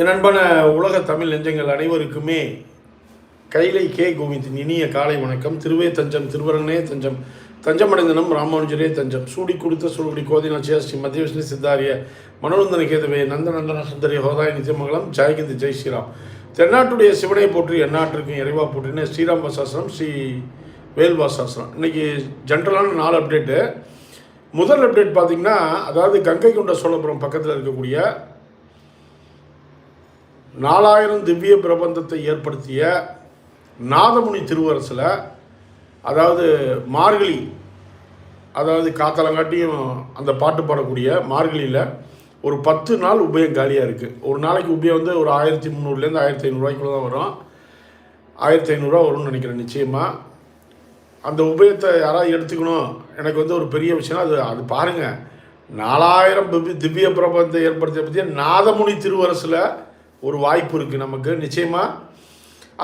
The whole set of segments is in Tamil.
என் அன்பான உலக தமிழ் நெஞ்சங்கள் அனைவருக்குமே கைலை கே கோவிந்தின் இனிய காலை வணக்கம். திருவே தஞ்சம் திருவரங்கனே தஞ்சம் தஞ்சமடைந்தனம் ராமானுஜரே தஞ்சம். சூடி கொடுத்த சூடுகுடி கோதினாச்சியா ஸ்ரீ மத்திய விஷ்ணு சித்தாரிய மனோநந்தன கேதுவே நந்த நந்தன சுந்தரி ஹோதாய் நித்தியமங்கலம் ஜெயகிந்தி ஜெய் ஸ்ரீராம். தென்னாட்டுடைய சிவனை போற்றி எந்நாட்டிற்கும் இறைவா போற்றின ஸ்ரீராம் வாசாசனம் ஸ்ரீ வேல்வாசாசனம் இன்னைக்கு ஜென்ரலான நாலு அப்டேட்டு முதல் அப்டேட் பார்த்தீங்கன்னா அதாவது கங்கை கொண்ட சோழபுரம் பக்கத்தில் இருக்கக்கூடிய நாலாயிரம் திவ்ய பிரபந்தத்தை ஏற்படுத்திய நாதமுனி திருவரசில் அதாவது மார்கழி அதாவது காத்தலங்காட்டியும் அந்த பாட்டு பாடக்கூடிய மார்கழியில் ஒரு பத்து நாள் உபயம் காலியாக இருக்குது ஒரு நாளைக்கு உபயம் வந்து ஒரு ஆயிரத்தி முந்நூறுலேருந்து ஆயிரத்தி ஐநூறுரூவாய்க்குள்ள தான் வரும். ஆயிரத்தி ஐநூறுரூவா வரும்னு நினைக்கிறேன் நிச்சயமாக அந்த உபயத்தை யாராவது எடுத்துக்கணும். எனக்கு வந்து ஒரு பெரிய விஷயம் அது அது பாருங்கள் நாலாயிரம் திவ்ய- திவ்ய பிரபந்தத்தை ஏற்படுத்திய பற்றிய நாதமுனி திருவரசில் ஒரு வாய்ப்பு இருக்குது நமக்கு. நிச்சயமாக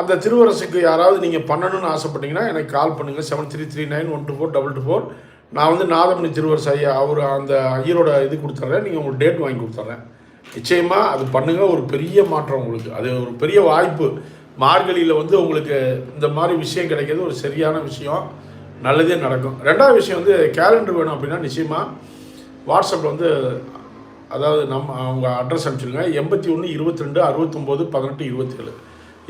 அந்த திருவரசுக்கு யாராவது நீங்கள் பண்ணணும்னு ஆசைப்பட்டீங்கன்னா எனக்கு கால் பண்ணுங்கள் seven three three nine one two four double two four நான் வந்து நாதமணி திருவரசு ஐயா அவர் அந்த ஐயரோட இது கொடுத்துட்றேன் நீங்கள் உங்களுக்கு டேட் வாங்கி கொடுத்துட்றேன் நிச்சயமாக அது பண்ணுங்கள் ஒரு பெரிய மாற்றம் உங்களுக்கு. அது ஒரு பெரிய வாய்ப்பு. மார்கழியில் வந்து உங்களுக்கு இந்த மாதிரி விஷயம் கிடைக்கிறது ஒரு சரியான விஷயம். நல்லதே நடக்கும். ரெண்டாவது விஷயம் வந்து கேலண்டர் வேணும் அப்படின்னா நிச்சயமாக வாட்ஸ்அப்பில் வந்து அதாவது நம்ம அவங்க அட்ரஸ் அனுப்பிச்சிருங்க. எண்பத்தி ஒன்று இருபத்தி ரெண்டு அறுபத்தொம்போது பதினெட்டு இருபத்தேழு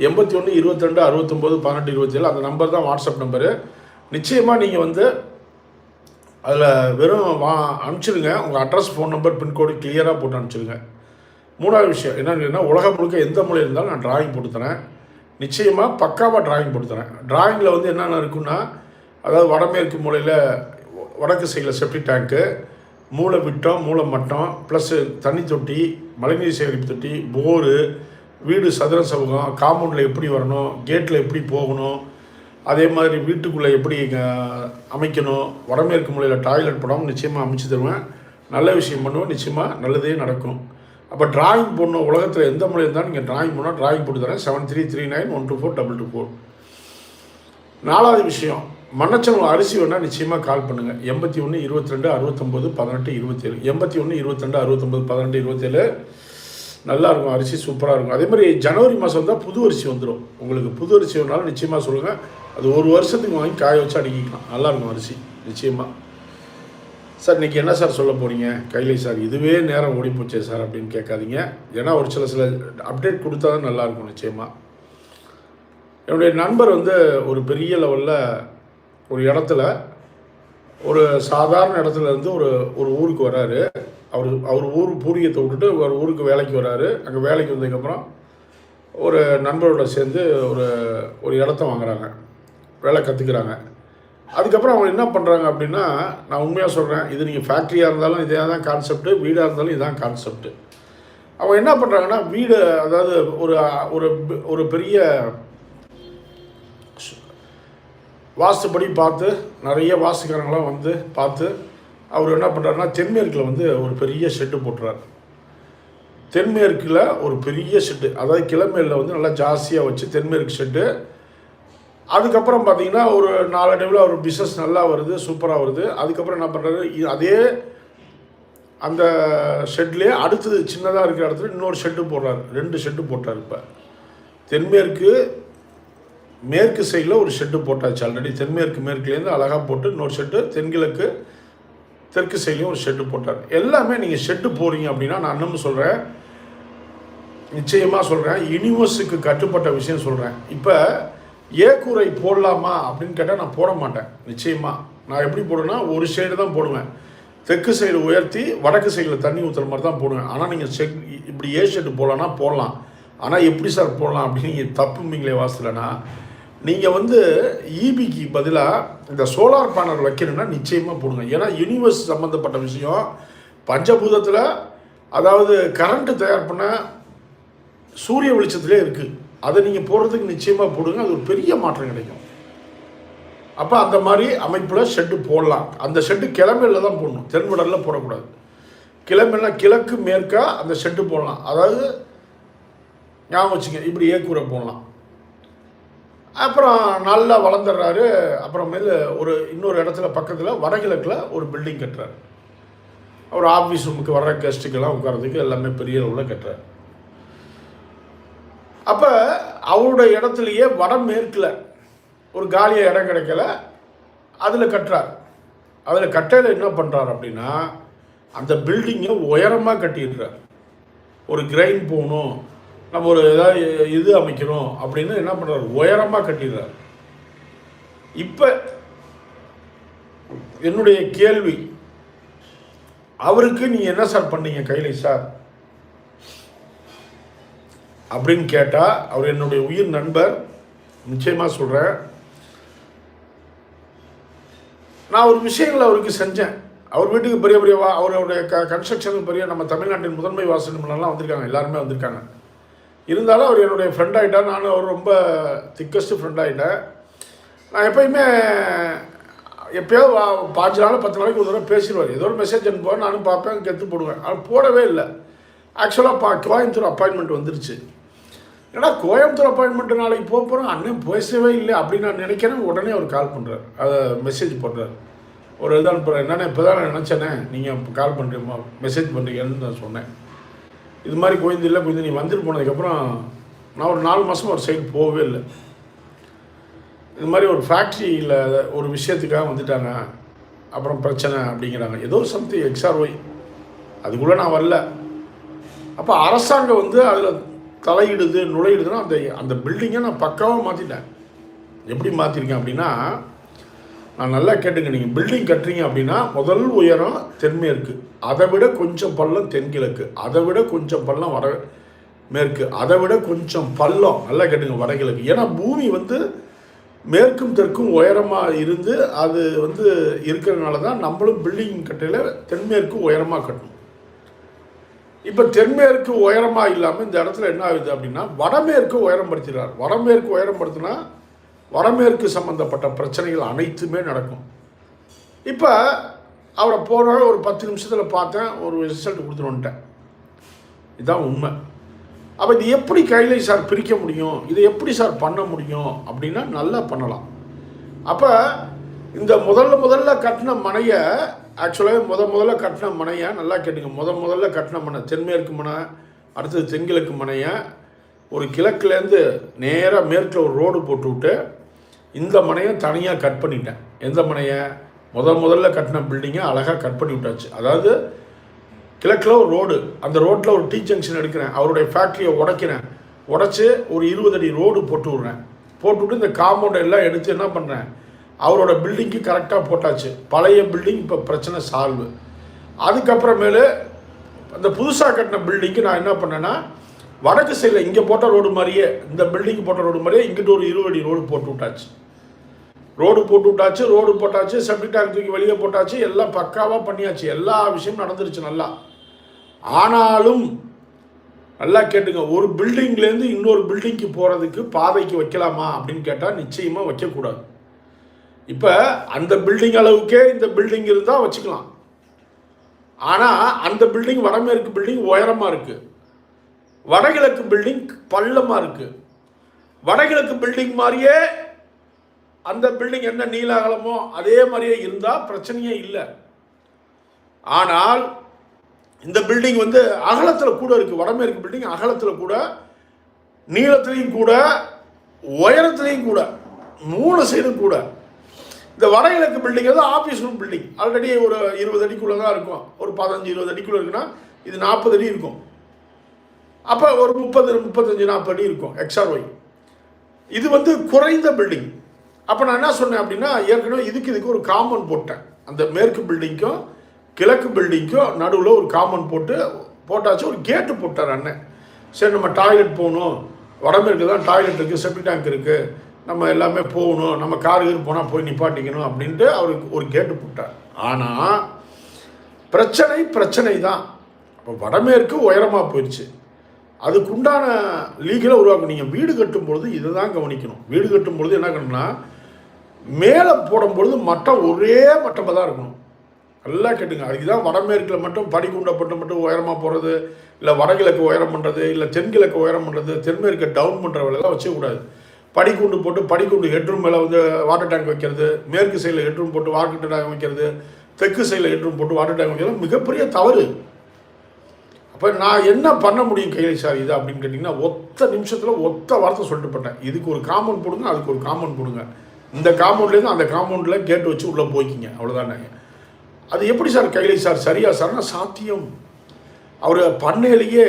எண்பத்தி ஒன்று இருபத்தி ரெண்டு அறுபத்தொம்போது பதினெட்டு இருபத்தேழு அந்த நம்பர் தான் வாட்ஸ்அப் நம்பரு நிச்சயமாக நீங்கள் வந்து அதில் வெறும் வா அனுப்பிச்சிருங்க. உங்கள் அட்ரஸ் ஃபோன் நம்பர் பின்கோடு கிளியராக போட்டு அனுப்பிச்சிருங்க. மூணாவது விஷயம் என்னென்னு உலகம் முழுக்க எந்த மொழி இருந்தாலும் நான் டிராயிங் போட்டு தரேன். நிச்சயமாக பக்காவாக டிராயிங் போட்டு தரேன். டிராயிங்கில் வந்து என்னென்ன இருக்குன்னா அதாவது வடமேற்கு மூலையில் வடக்கு சைடில் செப்டி டேங்க்கு மூளை விட்டம் மூளை மட்டம். ப்ளஸ்ஸு தண்ணி தொட்டி மழைநீர் சேகரிப்பு தொட்டி போரு வீடு சதுர சமூகம் காம்பவுண்டில் எப்படி வரணும் கேட்டில் எப்படி போகணும் அதே மாதிரி வீட்டுக்குள்ளே எப்படி அமைக்கணும் வடமேற்கு மூலையில் டாய்லெட் படம் நிச்சயமாக அமைச்சு தருவேன். நல்ல விஷயம் பண்ணுவேன் நிச்சயமாக நல்லதே நடக்கும். அப்போ டிராயிங் போடணும் உலகத்தில் எந்த மொழி இருந்தாலும் நீங்கள் டிராயிங் பண்ணால் டிராயிங் போட்டு தரேன். Seven three three nine one two four double two four நாலாவது விஷயம் மன்னச்சவங்க அரிசி வேணால் நிச்சயமாக கால் பண்ணுங்கள் எண்பத்தி ஒன்று இருபத்தி ரெண்டு அறுபத்தொம்போது பதினெட்டு இருபத்தேழு. எண்பத்தி ஒன்று இருபத்திரெண்டு அறுபத்தொம்போது பதினெட்டு இருபத்தேழு. நல்லா இருக்கும் அரிசி சூப்பராக இருக்கும். அதே மாதிரி ஜனவரி மாதம் தான் புது அரிசி வந்துடும் உங்களுக்கு புது அரிசி வேணாலும் நிச்சயமாக சொல்லுங்கள் அது ஒரு வருஷத்துக்கு வாங்கி காய வச்சு அடிக்கிக்கலாம். நல்லாயிருக்கும் அரிசி நிச்சயமாக சார் இன்றைக்கி என்ன சார் சொல்ல போகிறீங்க கைலை சார் இதுவே நேரம் ஓடி போச்சே சார் அப்படின்னு கேட்காதீங்க. ஏன்னா ஒரு சில சில அப்டேட் கொடுத்தா தான் நல்லாயிருக்கும் நிச்சயமாக என்னுடைய நண்பர் வந்து ஒரு பெரிய லெவலில் ஒரு இடத்துல ஒரு சாதாரண இடத்துல இருந்து ஒரு ஒரு ஊருக்கு வராரு. அவர் அவர் ஊர் பூரியத்தை விட்டுட்டு ஒரு ஊருக்கு வேலைக்கு வராரு. அங்கே வேலைக்கு வந்ததுக்கப்புறம் ஒரு நண்பரோட சேர்ந்து ஒரு ஒரு இடத்த வாங்குறாங்க. வேலை கற்றுக்குறாங்க அதுக்கப்புறம் அவங்க என்ன பண்ணுறாங்க அப்படின்னா நான் உண்மையாக சொல்கிறேன் இது நீங்கள் ஃபேக்ட்ரியாக இருந்தாலும் இதே தான் கான்செப்ட்டு வீடாக இருந்தாலும் இதுதான் கான்செப்ட்டு அவங்க என்ன பண்ணுறாங்கன்னா வீடு அதாவது ஒரு ஒரு ஒரு பெரிய வாஸ்துப்படி பார்த்து நிறைய வாஸ்துக்காரங்களாம் வந்து பார்த்து அவர் என்ன பண்ணுறாருன்னா தென்மேற்கில் வந்து ஒரு பெரிய ஷெட்டு போட்டுறாரு. தென்மேற்கில் ஒரு பெரிய ஷெட்டு அதாவது கிழமையில் வந்து நல்லா ஜாஸ்தியாக வச்சு தென்மேற்கு ஷெட்டு அதுக்கப்புறம் பார்த்தீங்கன்னா ஒரு நாலடைவில் அவர் பிஸ்னஸ் நல்லா வருது சூப்பராக வருது. அதுக்கப்புறம் என்ன பண்ணுறாரு அதே அந்த ஷெட்லேயே அடுத்தது சின்னதாக இருக்கிற இடத்துல இன்னொரு ஷெட்டு போடுறாரு. ரெண்டு ஷெட்டு போட்டார் இப்போ. தென்மேற்கு மேற்கு சைடில் ஒரு ஷெட்டு போட்டாச்சு. ஆல்ரெடி தென்மேற்கு மேற்குலேருந்து அழகாக போட்டு இன்னொரு ஷெட்டு தென்கிழக்கு தெற்கு சைட்லேயும் ஒரு ஷெட்டு போட்டார். எல்லாமே நீங்கள் ஷெட்டு போகிறீங்க அப்படின்னா நான் இன்னும் சொல்கிறேன் நிச்சயமாக சொல்கிறேன் யூனிவர்ஸுக்கு கட்டுப்பட்ட விஷயம் சொல்கிறேன் இப்போ ஏக்கூரை போடலாமா அப்படின்னு கேட்டால் நான் போட மாட்டேன். நிச்சயமாக நான் எப்படி போடுவேன்னா ஒரு சைடு தான் போடுவேன். தெற்கு சைடு உயர்த்தி வடக்கு சைடில் தண்ணி ஊற்றுற மாதிரி தான் போடுவேன். ஆனால் நீங்கள் செக் இப்படி ஏ ஷெட்டு போடலான்னா போடலாம். ஆனால் எப்படி சார் போடலாம் அப்படின்னு நீங்கள் தப்பும்பீங்களே வாசலனா நீங்கள் வந்து ஈபிக்கு பதிலாக இந்த சோலார் பேனல் வைக்கணும்னா நிச்சயமாக போடுங்க. ஏன்னா யூனிவர்ஸ் சம்மந்தப்பட்ட விஷயம். பஞ்சபூதத்தில் அதாவது கரண்ட்டு தயார் பண்ண சூரிய வெளிச்சத்துலேயே இருக்குது அதை நீங்கள் போடுறதுக்கு நிச்சயமாக போடுங்க. அது ஒரு பெரிய மாற்றம் கிடைக்கும். அப்போ அந்த மாதிரி அமைப்பில் ஷெட்டு போடலாம். அந்த ஷெட்டு கிழமையில் தான் போடணும். தென்வடலில் போடக்கூடாது. கிழமைனா கிழக்கு மேற்காக அந்த ஷெட்டு போடலாம். அதாவது ஞாபகம் வச்சுங்க. இப்படி ஏக்கூரை போடலாம். அப்புறம் நல்லா வளர்ந்துடுறாரு. அப்புறமேலு ஒரு இன்னொரு இடத்துல பக்கத்தில் வடகிழக்கில் ஒரு பில்டிங் கட்டுறாரு. அவர் ஆஃபீஸ் ரூமுக்கு வர்ற கெஸ்ட்டுக்கெல்லாம் உட்காரதுக்கு எல்லாமே பெரிய அளவில் கட்டுறாரு. அப்போ அவருடைய இடத்துலையே வடமேற்கில் ஒரு காலியாக இடம் கிடைக்கல. அதில் கட்டுறார். அதில் கட்டையில் என்ன பண்ணுறார் அப்படின்னா அந்த பில்டிங்கை உயரமாக கட்டிடுறார். ஒரு கிரைன் போகணும். நம்ம ஒரு ஏதாவது இது அமைக்கணும் அப்படின்னு என்ன பண்ணுறாரு உயரமாக கட்டிடுறார். இப்போ என்னுடைய கேள்வி அவருக்கு நீ என்ன சார் பண்ணீங்க? கைலை சார். அப்படின்னு கேட்டால் அவர் என்னுடைய உயிர் நண்பர் நிச்சயமாக சொல்கிறேன் நான் ஒரு விஷயங்கள் அவருக்கு செஞ்சேன். அவர் வீட்டுக்கு பெரிய பெரிய வா அவருடைய க கன்ஸ்ட்ரக்ஷனுக்கு பெரிய நம்ம தமிழ்நாட்டின் முதன்மை வாசகம்லாம் வந்திருக்காங்க. எல்லாருமே வந்திருக்காங்க. இருந்தாலும் அவர் என்னுடைய ஃப்ரெண்ட் ஆகிட்டார் நானும் அவர் ரொம்ப திக்கஸ்ட் ஃப்ரெண்ட் ஆகிட்டேன் நான் எப்பயுமே எப்பயோ வா- பாஞ்சு நாள் பத்து நாளைக்கு ஒரு தடவை பேசிடுவார். ஏதோ ஒரு மெசேஜ் அனுப்புவார். நானும் பார்ப்பேன் கெத்து போடுவேன். ஆனால் போடவே இல்லை. ஆக்சுவலாக பா கோயம்புத்தூர் அப்பாயின்மெண்ட் வந்துருச்சு. ஏன்னா கோயம்புத்தூர் அப்பாயின்மெண்ட் நாளைக்கு போக போகிறோம் அண்ணன் பேசவே இல்லை அப்படின்னு நான் நினைக்கிறேன். உடனே அவர் கால் பண்ணுறாரு அதை மெசேஜ் பண்ணுறார் ஒரு இது அனுப்புகிறேன் என்னென்ன இப்போ தான் நான் நினச்சேனே. நீங்கள் கால் பண்ணுறீங்க மெசேஜ் பண்ணுறீங்கன்னு நான் சொன்னேன். இது மாதிரி கோயந்து இல்லை கொஞ்சம் நீ வந்துட்டு போனதுக்கப்புறம் நான் ஒரு நாலு மாதம் ஒரு சைடு போகவே இல்லை. இது மாதிரி ஒரு ஃபேக்ட்ரியில் ஒரு விஷயத்துக்காக வந்துட்டாங்க. அப்புறம் பிரச்சனை அப்படிங்கிறாங்க. ஏதோ சம்திங் எக்ஸ்ஆர் ஒய் அதுக்குள்ளே நான் வரல. அப்போ அரசாங்கம் வந்து அதில் தலையிடுது நுழையிடுதுன்னா அந்த அந்த பில்டிங்கை நான் பக்காவாக மாற்றிட்டேன் எப்படி மாற்றிருக்கேன் அப்படின்னா நல்லா கேட்டுங்க. நீங்கள் பில்டிங் கட்டுறீங்க அப்படின்னா முதல் உயரம் தென்மேற்கு. அதை விட கொஞ்சம் பள்ளம் தென்கிழக்கு. அதை விட கொஞ்சம் பள்ளம் வட மேற்கு. அதை விட கொஞ்சம் பள்ளம். நல்லா கேட்டுங்க வடகிழக்கு. ஏன்னா பூமி வந்து மேற்கும் தெற்கும் உயரமாக இருந்து அது வந்து இருக்கிறதுனால தான் நம்மளும் பில்டிங் கட்டையில் தென்மேற்கு உயரமாக கட்டணும். இப்போ தென்மேற்கு உயரமாக இல்லாமல் இந்த இடத்துல என்ன ஆகுது அப்படின்னா வடமேற்கு உயரம் படுத்துகிறார் வடமேற்கு உயரம் படுத்தினா வடமேற்கு சம்பந்தப்பட்ட பிரச்சனைகள் அனைத்துமே நடக்கும். இப்போ அவரை போகிற ஒரு பத்து நிமிஷத்தில் பார்த்தேன் ஒரு ரிசல்ட் கொடுத்துருவன்ட்டேன் இதுதான் உண்மை. அப்போ இது எப்படி கையில சார் பிரிக்க முடியும்? இதை எப்படி சார் பண்ண முடியும்? அப்படின்னா நல்லா பண்ணலாம். அப்போ இந்த முதல்ல முதல்ல கட்டின மனையை ஆக்சுவலாக முத முதல்ல கட்டின மனையை நல்லா கேட்டுங்க. முத முதல்ல கட்டின மனை தென்மேற்கு மனை அடுத்தது தென்கிழக்கு மனையை ஒரு கிழக்குலேருந்து நேராக மேற்கில் ஒரு ரோடு போட்டு விட்டு இந்த மனையை தனியாக கட் பண்ணிட்டேன். எந்த மனையை? முதல் முதல்ல கட்டின பில்டிங்கை அழகாக கட் பண்ணி விட்டாச்சு. அதாவது கிழக்கில் ஒரு ரோடு அந்த ரோட்டில் ஒரு டீ ஜங்ஷன் எடுக்கிறேன். அவருடைய ஃபேக்ட்ரியை உடைக்கிறேன். உடச்சி ஒரு இருபது அடி ரோடு போட்டு விட்றேன். போட்டுவிட்டு இந்த காம்பவுண்ட் எல்லாம் எடுத்து என்ன பண்ணுறேன் அவரோட பில்டிங்க்கு கரெக்டாக போட்டாச்சு. பழைய பில்டிங் இப்போ பிரச்சனை சால்வு. அதுக்கப்புறமேலு அந்த புதுசாக கட்டின பில்டிங்க்கு நான் என்ன பண்ணேன்னா வடக்கு சைடில் இங்கே போட்ட ரோடு மாதிரியே இந்த பில்டிங் போட்ட ரோடு மாதிரியே இங்கிட்ட ஒரு இருபது அடி ரோடு போட்டு விட்டாச்சு. ரோடு போட்டு விட்டாச்சு ரோடு போட்டாச்சு செப்டிக் டேங்க் தூக்கி வெளியே போட்டாச்சு எல்லாம் பக்காவாக பண்ணியாச்சு. எல்லா விஷயமும் நடந்துருச்சு நல்லா. ஆனாலும் நல்லா கேட்டுங்க ஒரு பில்டிங்லேருந்து இன்னொரு பில்டிங்க்கு போகிறதுக்கு பாதைக்கு வைக்கலாமா அப்படின்னு கேட்டால் நிச்சயமாக வைக்கக்கூடாது. இப்போ அந்த பில்டிங் அளவுக்கே இந்த பில்டிங் இருந்தால் வச்சுக்கலாம். ஆனால் அந்த பில்டிங் வடமேற்கு பில்டிங் உயரமாக இருக்குது வடகிழக்கு பில்டிங் பள்ளமாக இருக்குது வடகிழக்கு பில்டிங் மாதிரியே அந்த பில்டிங் என்ன நீள அகலமோ அதே மாதிரியே இருந்தால் பிரச்சனையே இல்லை. ஆனால் இந்த பில்டிங் வந்து அகலத்தில் கூட இருக்குது வடமேற்கு பில்டிங் அகலத்தில் கூட நீளத்துலேயும் கூட உயரத்துலேயும் கூட மூணு சைடும் கூட. இந்த வடகிழக்கு பில்டிங் வந்து ஆஃபீஸ் ரூம் பில்டிங் ஆல்ரெடி ஒரு இருபது அடிக்குள்ளே தான் இருக்கும். ஒரு பதினஞ்சு இருபது அடிக்குள்ளே இருக்குன்னா இது நாற்பது அடி இருக்கும். அப்போ ஒரு முப்பது முப்பத்தஞ்சு நாற்பது அடி இருக்கும். எக்ஸ்ஆர் ஒய் இது வந்து குறைந்த பில்டிங் அப்போ நான் என்ன சொன்னேன் அப்படின்னா ஏற்கனவே இதுக்கு இதுக்கு ஒரு காமன் போட்டேன். அந்த மேற்கு பில்டிங்க்கும் கிழக்கு பில்டிங்க்கும் நடுவில் ஒரு காமன் போட்டு போட்டாச்சு ஒரு கேட்டு போட்டார் அண்ணன். சரி நம்ம டாய்லெட் போகணும். வடமேற்கு தான் டாய்லெட் இருக்குது செப்டி டேங்க் இருக்குது நம்ம எல்லாமே போகணும். நம்ம கார் கீர் போனால் போய் நிப்பாட்டிக்கணும் அப்படின்ட்டு அவருக்கு ஒரு கேட்டு போட்டார். ஆனால் பிரச்சனை பிரச்சனை தான். இப்போ வடமேற்கு உயரமாக போயிடுச்சு அதுக்குண்டான லீகலை உருவாக்கணும். நீங்கள் வீடு கட்டும் பொழுது இதை தான் கவனிக்கணும். வீடு கட்டும் பொழுது என்ன பண்ணணும்னா மேலே போடும் பொழுது மட்டம் ஒரே மட்டமாக தான் இருக்கணும். நல்லா கேட்டுங்க. அதுக்கு தான் வடமேற்கில் மட்டும் படிக்குண்டப்பட்டு மட்டும் உயரமாக போகிறது இல்லை வடகிழக்கு உயரம் பண்ணுறது இல்லை தென்கிழக்கு உயரம் பண்ணுறது தென்மேற்கை டவுன் பண்ணுற வேலையெல்லாம் வச்சக்கூடாது படிக்குண்டு போட்டு படிக்குண்டு ஹெட்ரூம் மேலே வந்து வாட்டர் டேங்க் வைக்கிறது மேற்கு சைடில் ஹெட்ரூம் போட்டு வாட்டர் டேங்க் வைக்கிறது தெற்கு சைடில் ஹெட்ரூம் போட்டு வாட்டர் டேங்க் வைக்கிறது மிகப்பெரிய தவறு. அப்போ நான் என்ன பண்ண முடியும் கைலை சார் இது அப்படின்னு கேட்டிங்கன்னா ஒத்த நிமிஷத்தில் ஒத்த வார்த்தை சொல்லிட்டு போட்டேன் இதுக்கு ஒரு காமன் போடுங்க அதுக்கு ஒரு காமன் போடுங்க. இந்த காம்பவுண்ட்லேருந்து அந்த காம்பவுண்டில் கேட்டு வச்சு உள்ளே போய்க்கிங்க. அவ்வளோதானே அது எப்படி சார் கைலை சார்? சரியா சார்னா சாத்தியம். அவர் பண்ணையிலேயே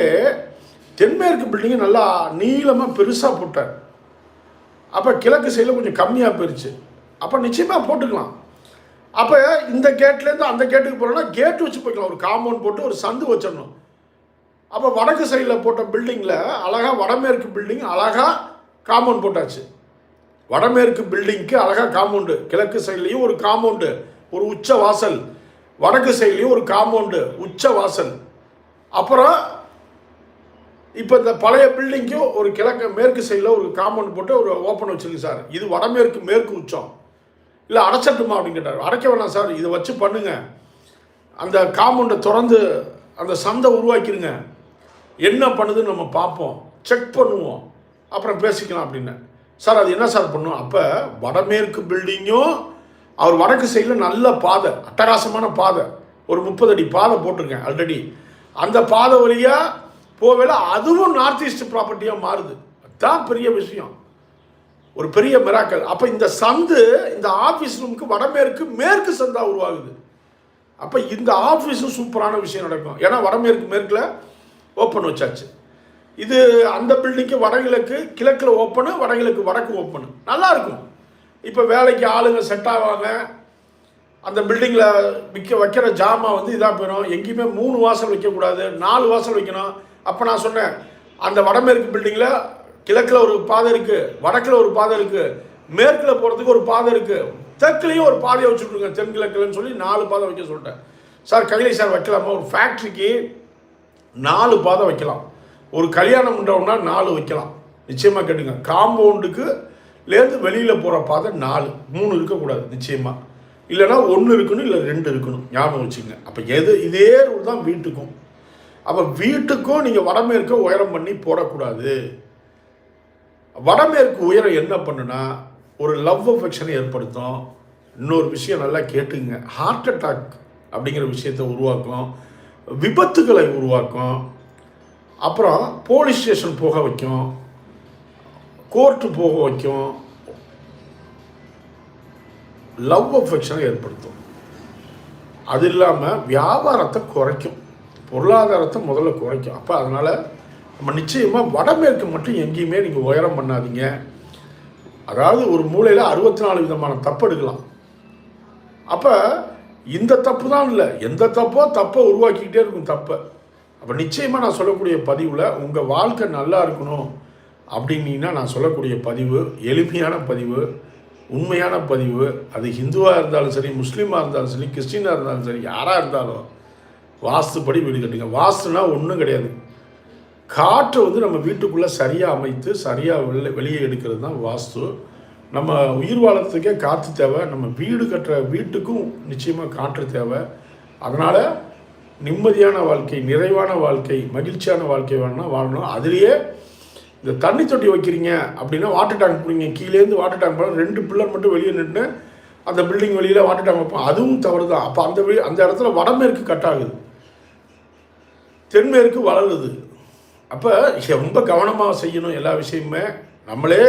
தென்மேற்கு பில்டிங்கை நல்லா நீளமாக பெருசாக போட்டார். அப்போ கிழக்கு சைடில் கொஞ்சம் கம்மியாக போயிருச்சு. அப்போ நிச்சயமாக போட்டுக்கலாம். அப்போ இந்த கேட்லேருந்து அந்த கேட்டுக்கு போகிறோன்னா கேட் வச்சு போய்க்கலாம். ஒரு காம்பவுண்ட் போட்டு ஒரு சந்து வச்சிடணும். அப்போ வடக்கு சைடில் போட்ட பில்டிங்கில் அழகாக வடமேற்கு பில்டிங் அழகாக காம்பவுண்ட் போட்டாச்சு. வடமேற்கு பில்டிங்க்கு அழகாக காம்பவுண்டு கிழக்கு சைட்லேயும் ஒரு காம்பவுண்டு ஒரு உச்ச வாசல். வடக்கு சைட்லேயும் ஒரு காம்பவுண்டு உச்ச வாசல். அப்புறம் இப்போ இந்த பழைய பில்டிங்க்கும் ஒரு கிழக்கு மேற்கு சைடில் ஒரு காம்பவுண்ட் போட்டு ஒரு ஓப்பன் வச்சுருக்கு சார். இது வடமேற்கு மேற்கு உச்சம். இல்லை அடைச்சட்டுமா அப்படின்னு கேட்டார். அடைக்க வேணாம் சார். இதை வச்சு பண்ணுங்க. அந்த காம்பவுண்டை திறந்து அந்த சந்தை உருவாக்கிடுங்க என்ன பண்ணுதுன்னு நம்ம பார்ப்போம். செக் பண்ணுவோம். அப்புறம் பேசிக்கலாம் அப்படின்னு. சார் அது என்ன சார் பண்ணும்? அப்போ வடமேற்கு பில்டிங்கும் அவர் வடக்கு சைடில் நல்ல பாதை அட்டகாசமான பாதை. ஒரு முப்பது அடி பாதை போட்டிருக்கேன் ஆல்ரெடி அந்த பாதை வழியாக போவேல அதுவும் நார்த் ஈஸ்ட் ப்ராப்பர்ட்டியாக மாறுது. அதுதான் பெரிய விஷயம். ஒரு பெரிய மிராக்கல் அப்போ இந்த சந்து இந்த ஆஃபீஸ் ரூமுக்கு வடமேற்கு மேற்கு சந்தாக உருவாகுது. அப்போ இந்த ஆஃபீஸும் சூப்பரான விஷயம் நடக்கும். ஏன்னா வடமேற்கு மேற்கில் ஓப்பன் வச்சாச்சு. இது அந்த பில்டிங்க்கு வடகிழக்கு கிழக்கில் ஓப்பனு வடகிழக்கு வடக்கு ஓப்பனு நல்லா இருக்கும் இப்போ வேலைக்கு ஆளுங்க செட் ஆவாங்க. அந்த பில்டிங்கில் விற்க வைக்கிற ஜாமான் வந்து இதாக போயிடும் எங்கேயுமே மூணு வாசல் வைக்கக்கூடாது. நாலு வாசல் வைக்கணும். அப்போ நான் சொன்னேன் அந்த வடமேற்கு பில்டிங்கில் கிழக்கில் ஒரு பாதை இருக்குது வடக்கில் ஒரு பாதை இருக்குது மேற்கில் போகிறதுக்கு ஒரு பாதை இருக்குது தெற்குலேயும் ஒரு பாதையை வச்சுருங்க தென்கிழக்குலன்னு சொல்லி நாலு பாதை வைக்க சொல்லிட்டேன். சார் கைலை சார் வைக்கலாமா? ஒரு ஃபேக்ட்ரிக்கு நாலு பாதை வைக்கலாம். ஒரு கல்யாணம் மண்டபம்னா நாலு வைக்கலாம். நிச்சயமாக கேட்டுங்க. காம்பவுண்டுக்கு லேருந்து வெளியில் போகிற பாதை நாலு. மூணு இருக்கக்கூடாது நிச்சயமாக இல்லைன்னா ஒன்று இருக்கணும் இல்லை ரெண்டு இருக்கணும். ஞாபகம் வச்சுங்க அப்போ எது இதே ரூல் தான் வீட்டுக்கும். அப்போ வீட்டுக்கும் நீங்கள் வடமேற்க உயரம் பண்ணி போடக்கூடாது. வடமேற்கு உயரம் என்ன பண்ணுனா ஒரு லவ் அஃபெக்ஷனை ஏற்படுத்தும். இன்னொரு விஷயம் நல்லா கேட்டுங்க. ஹார்ட் அட்டாக் அப்படிங்கிற விஷயத்தை உருவாக்கும். விபத்துகளை உருவாக்கும். அப்புறம் போலீஸ் ஸ்டேஷன் போக வைக்கும். கோர்ட்டு போக வைக்கும். லவ் அஃபெக்ஷனை ஏற்படுத்தும். அது இல்லாமல் வியாபாரத்தை குறைக்கும். பொருளாதாரத்தை முதல்ல குறைக்கும். அப்போ அதனால் நம்ம நிச்சயமாக வடமேற்கு மட்டும் எங்கேயுமே நீங்கள் உயரம் பண்ணாதீங்க. அதாவது ஒரு மூலையில் அறுபத்தி நாலு விதமான தப்பு எடுக்கலாம். அப்போ இந்த தப்பு தான் இல்லை. எந்த தப்போ தப்பை உருவாக்கிக்கிட்டே இருக்கும் தப்பை. அப்போ நிச்சயமாக நான் சொல்லக்கூடிய பதிவில் உங்கள் வாழ்க்கை நல்லா இருக்கணும் அப்படின்னீங்கன்னா நான் சொல்லக்கூடிய பதிவு எளிமையான பதிவு உண்மையான பதிவு. அது ஹிந்துவாக இருந்தாலும் சரி முஸ்லீமாக இருந்தாலும் சரி கிறிஸ்டினாக இருந்தாலும் சரி யாராக இருந்தாலும் வாஸ்துப்படி வீடு கட்டுங்க. வாஸ்துனா ஒன்றும் கிடையாது. காற்றை வந்து நம்ம வீட்டுக்குள்ளே சரியாக அமைத்து சரியாக வெளில வெளியே எடுக்கிறது தான் வாஸ்து. நம்ம உயிர் வாழறதுக்கே காற்று தேவை. நம்ம வீடு கட்டுற வீட்டுக்கும் நிச்சயமாக காற்று தேவை. அதனால் நிம்மதியான வாழ்க்கை நிறைவான வாழ்க்கை மகிழ்ச்சியான வாழ்க்கை வேணும்னா வாழணும். அதுலேயே இந்த தண்ணி தொட்டி வைக்கிறீங்க அப்படின்னா வாட்டர் டேங்க் போடுங்க. கீழேருந்து வாட்டர் டேங்க் போனால் ரெண்டு பில்லர் மட்டும் வெளியே நின்று அந்த பில்டிங் வெளியில் வாட்டர் டேங்க் வைப்போம். அதுவும் தவறு தான் அப்போ அந்த வழி அந்த இடத்துல வடமேற்கு கட் ஆகுது. தென்மேற்கு வளருது. அப்போ ரொம்ப கவனமாக செய்யணும் எல்லா விஷயமுமே. நம்மளே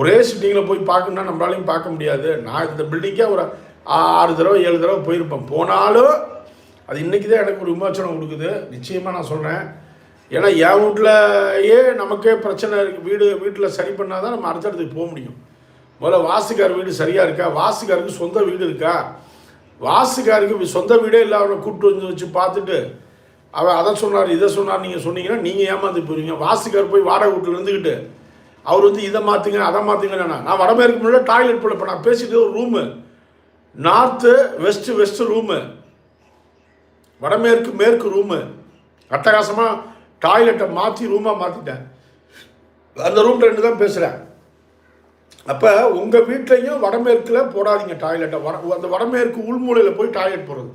ஒரே சிட்டிங்கில் போய் பார்க்கணுன்னா நம்மளாலையும் பார்க்க முடியாது. நான் இந்த பில்டிங்கே ஒரு ஆறு தடவை ஏழு தடவை போயிருப்பேன். போனாலும் அது இன்றைக்கி தான் எனக்கு ஒரு விமோச்சனம் கொடுக்குது. நிச்சயமாக நான் சொல்கிறேன் ஏன்னா என் வீட்டிலயே நமக்கே பிரச்சனை இருக்குது வீடு வீட்டில் சரி பண்ணால் தான் நம்ம அடுத்தடுத்துக்கு போக முடியும். முதல்ல வாசுக்கார் வீடு சரியாக இருக்கா? வாசுக்காருக்கு சொந்த வீடு இருக்கா? வாசுக்காருக்கு சொந்த வீடே இல்லை. அவனை கூப்பிட்டு வந்து வச்சு பார்த்துட்டு அவன் அதை சொன்னார் இதை சொன்னார் நீங்கள் சொன்னீங்கன்னா நீங்கள் ஏமாந்து போயிருவீங்க. வாசுக்கார் போய் வாடகை வீட்டில் இருந்துக்கிட்டு அவர் வந்து இதை மாற்றுங்க அதை மாற்றுங்கன்னா நான் வடமேற்கு முன்னாடி டாய்லெட் போல இப்போ நான் பேசிட்டு ஒரு room north west west room வடமேற்கு மேற்கு ரூமு அட்டகாசமாக டாய்லெட்டை மாற்றி ரூமாக மாற்றிட்டேன் அந்த ரூம் ரெண்டு தான் பேசுகிறேன் அப்போ உங்கள் வீட்லேயும் வடமேற்கில் போடாதீங்க டாய்லெட்டை வட அந்த வடமேற்கு உள்மூலையில் போய் டாய்லெட் போடுறது.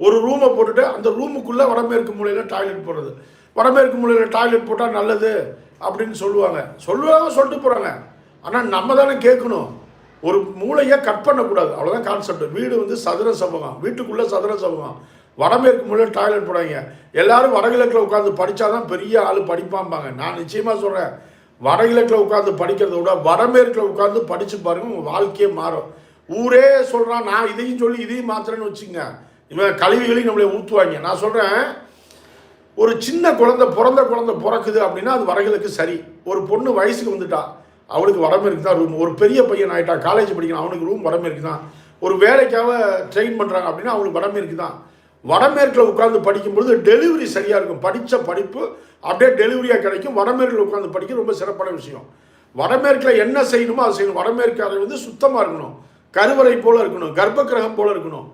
ஒரு ரூமை போட்டுட்டு அந்த ரூமுக்குள்ளே வடமேற்கு மூலையில் டாய்லெட் போடுறது. வடமேற்கு மூலையில் டாய்லெட் போட்டால் நல்லது அப்படின்னு சொல்லுவாங்க. சொல்லுவாங்க சொல்லிட்டு போகிறாங்க ஆனால் நம்ம தானே கேட்கணும். ஒரு மூளையை கட் பண்ணக்கூடாது. அவ்வளோதான் கான்செப்ட் வீடு வந்து சதுர சமூகம். வீட்டுக்குள்ளே சதுர சமூகம். வடமேற்கு மூலையில் டாய்லெட் போடாங்க எல்லாரும் வடகிழக்கில் உட்காந்து படித்தாதான் பெரிய ஆள் படிப்பாம்பாங்க. நான் நிச்சயமாக சொல்கிறேன் வடகிழக்கில் உட்காந்து படிக்கிறத விட வடமேற்கில் உட்காந்து படித்து பாருங்க உங்கள் வாழ்க்கையே மாறும். ஊரே சொல்கிறான் நான் இதையும் சொல்லி இதையும் மாத்திரன்னு வச்சுங்க இவன் கழிவுகளையும் நம்மளை ஊற்றுவாங்க நான் சொல்கிறேன் ஒரு சின்ன குழந்தை பிறந்த குழந்தை பிறக்குது அப்படின்னா அது வடகிழக்கு சரி. ஒரு பொண்ணு வயசுக்கு வந்துட்டா. அவளுக்கு வடமேற்கு தான் ரூம் ஒரு பெரிய பையன் ஆகிட்டான் காலேஜ் படிக்கணும். அவனுக்கு ரூம் வடமேற்கு தான் ஒரு வேலைக்காக ட்ரெயின் பண்ணுறாங்க அப்படின்னா அவனுக்கு வடமேற்கு தான் வடமேற்கில் உட்காந்து படிக்கும்பொழுது டெலிவரி சரியாக இருக்கும். படித்த படிப்பு அப்படியே டெலிவரியாக கிடைக்கும். வடமேற்கில் உட்காந்து படிக்க ரொம்ப சிறப்பான விஷயம். வடமேற்கில் என்ன செய்யணுமோ அதை செய்யணும். வடமேற்கு அறை வந்து சுத்தமாக இருக்கணும். கருவறை போல் இருக்கணும். கர்ப்ப கிரகம் போல் இருக்கணும்.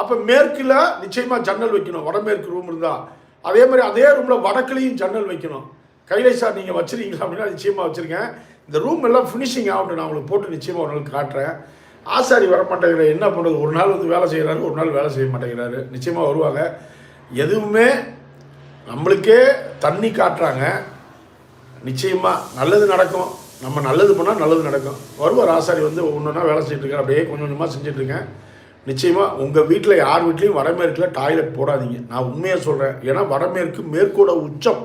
அப்போ மேற்கில் நிச்சயமாக ஜன்னல் வைக்கணும். வடமேற்கு ரூம் இருந்தால் அதே மாதிரி அதே ரூமில் வடக்குலேயும் ஜன்னல் வைக்கணும். கைலை சார் நீங்கள் வச்சுருக்கீங்களா அப்படின்னா நிச்சயமாக வச்சுருக்கேன். இந்த ரூம் எல்லாம் ஃபினிஷிங் ஆகட்டும் நான் உங்களுக்கு போட்டு நிச்சயமாக ஒரு நாள் காட்டுறேன். ஆசாரி வர மாட்டேங்கிறார் என்ன பண்ணுறது ஒரு நாள் வந்து வேலை செய்கிறாரு ஒரு நாள் வேலை செய்ய மாட்டேங்கிறாரு. நிச்சயமாக வருவாங்க. எதுவுமே நம்மளுக்கே தண்ணி காட்டுறாங்க. நிச்சயமாக நல்லது நடக்கும். நம்ம நல்லது பண்ணால் நல்லது நடக்கும். வருவார் ஆசாரி வந்து ஒன்றுனா வேலை செஞ்சுட்டு அப்படியே கொஞ்சம் கொஞ்சமாக செஞ்சிட்ருக்கேன். நிச்சயமாக உங்கள் வீட்டில் யார் வீட்லேயும் வடமேற்கில் டாய்லெட் போடாதீங்க. நான் உண்மையாக சொல்கிறேன் ஏன்னா வடமேற்கு மேற்கோட உச்சம்.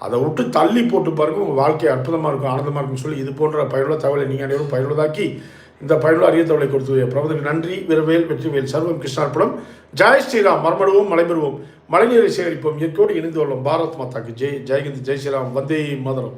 அதை விட்டு தள்ளி போட்டு பாருங்க உங்கள் வாழ்க்கை அற்புதமாக இருக்கும் ஆனந்தமாக இருக்கும்னு சொல்லி இது போன்ற பயனுள்ள தகவலை நீங்கள் அனைவரும் பயனுள்ளதாக்கி இந்த பயனுள்ள அரிய தகவலை கொடுத்து பிரபதற்கு நன்றி வீரவேல் வெற்றிவேல் சர்வம் கிருஷ்ணார்ப்பணம் ஜெய் ஸ்ரீராம் மரமடுவோம் மலைபெறுவோம் மழைநீரை சேகரிப்போம் இயற்கையோடு இணைந்து கொள்ளும் பாரத் மாதாக்கு ஜெய் ஜெயஹிந்த் ஜெய் ஸ்ரீராம் வந்தே மதுரம்.